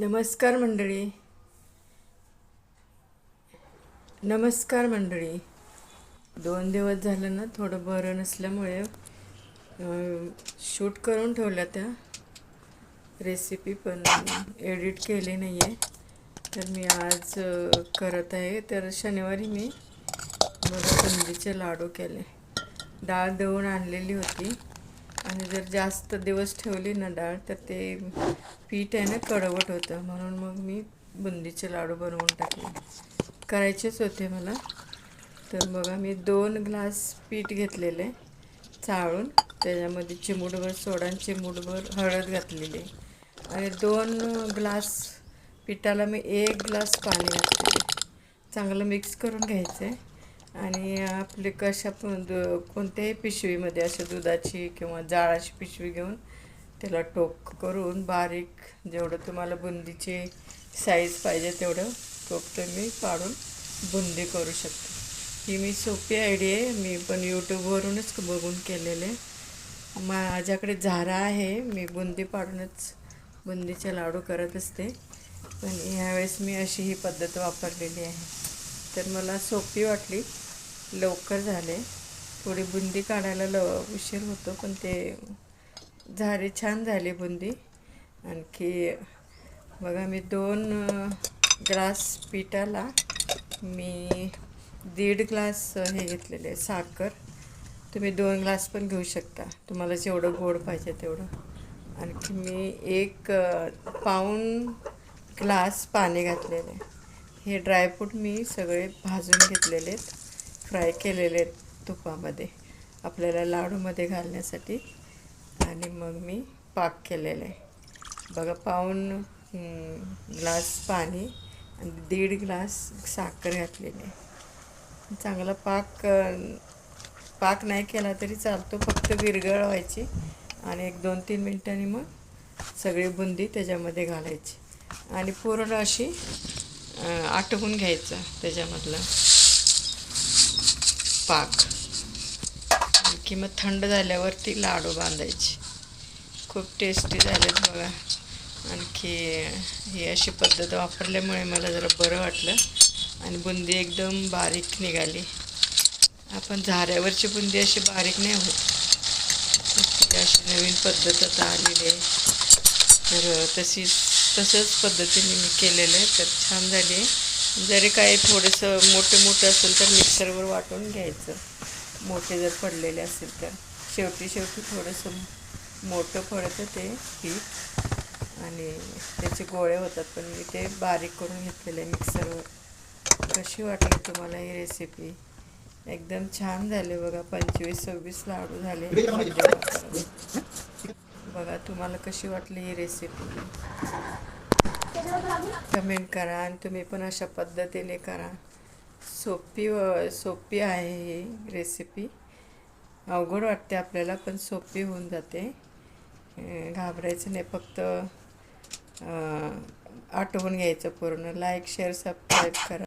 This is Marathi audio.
नमस्कार मंडळी. नमस्कार मंडळी. दोन दिवस झालं ना थोडं बरं नसल्यामुळे शूट करून ठेवल्या त्या. रेसिपी पण एडिट केली नाही आहे तर मी आज करत आहे. तर शनिवारी मी बघा कंदीचे लाडू केले. डाळ दळून आणलेली होती. आणि जर जास्त दिवस ठेवली ना डाळ तर ते पीठ आहे ना कडवट होतं. म्हणून मग मी बुंदीचे लाडू बनवून टाकले. करायचेच होते मला. तर बघा मी दोन ग्लास पीठ घेतलेले चाळून. त्याच्यामध्ये चिमूटभर सोडा आणि चिमूटभर हळद घातलेली. आणि दोन ग्लास पिठाला मी एक ग्लास पाणी घातले चांगलं मिक्स करून घ्यायचं आहे आणि आपले कशा पण दु- कोणत्याही पिशवीमध्ये अशा दुधाची किंवा जाळाची पिशवी घेऊन त्याला टोक करून बारीक जेवढं तुम्हाला बुंदीची साईज पाहिजे तेवढं टोक तुम्ही पाडून बुंदी करू शकता. ही मी सोपी आयडिया आहे. मी पण यूट्यूबवरूनच बघून केलेले. माझ्याकडे झारा आहे. मी बुंदी पाडूनच बुंदीचे लाडू करत असते. पण ह्यावेळेस मी अशी ही पद्धत वापरलेली आहे. तर मला सोपी वाटली. लवकर झाले. थोडी बुंदी काढायला ल उशीर होतो पण ते झाले छान झाली बुंदी. आणखी बघा मी दोन ग्लास पिठाला मी दीड ग्लास हे घेतलेले साखर. तुम्ही दोन ग्लास पण घेऊ शकता. तुम्हाला जेवढं गोड पाहिजे तेवढं. आणखी मी एक पाऊण ग्लास पाणी घातलेले हे ड्रायफ्रूट मी सगळे भाजून घेतलेले आहेत. फ्राय केलेले आहेत तुपामध्ये. आपल्याला लाडूमध्ये घालण्यासाठी. आणि मग मी पाक केलेला आहे. बघा पाऊण ग्लास पाणी आणि दीड ग्लास साखर घातलेली आहे. चांगला पाक पाक नाही केला तरी चालतो फक्त विरघळवायची आणि एक दोन तीन मिनटांनी मग सगळी बुंदी त्याच्यामध्ये घालायची. आणि पूर्ण अशी आटवून घ्यायचं त्याच्यामधलं. पाक. आणखी मग थंड झाल्यावरती लाडू बांधायचे. खूप टेस्टी झालेत बघा. आणखी ही अशी पद्धत वापरल्यामुळे मला जरा बरं वाटलं. आणि बुंदी एकदम बारीक निघाली. आपण झाऱ्यावरची बुंदी अशी बारीक नाही होत. अशी नवीन पद्धत आता आलेली आहे. तर तशीच तसंच पद्धतीने मी केलेलं आहे. तर छान झाली आहे. जरी काही थोडंसं मोठं मोठं असेल तर मिक्सरवर वाटून घ्यायचं. मोठे जर पडलेले असेल तर. शेवटी शेवटी थोडंसं मोठं पडतं ते पीठ. आणि त्याचे गोळे होतात पण मी ते बारीक करून घेतलेले मिक्सरवर. कशी वाटली तुम्हाला ही रेसिपी एकदम छान झाले बघा पंचवीस सव्वीस लाडू झाले. बघा तुम्हाला कशी वाटली ही रेसिपी कमेंट करा आणि तुम्ही पण अशा पद्धतीने करा. सोपी व सोपी आहे ही रेसिपी अवघड वाटते आपल्याला पण सोपी होऊन जाते. घाबरायचं नाही फक्त आठवून घ्यायचं पूर्ण. लाईक शेअर सबस्क्राईब करा.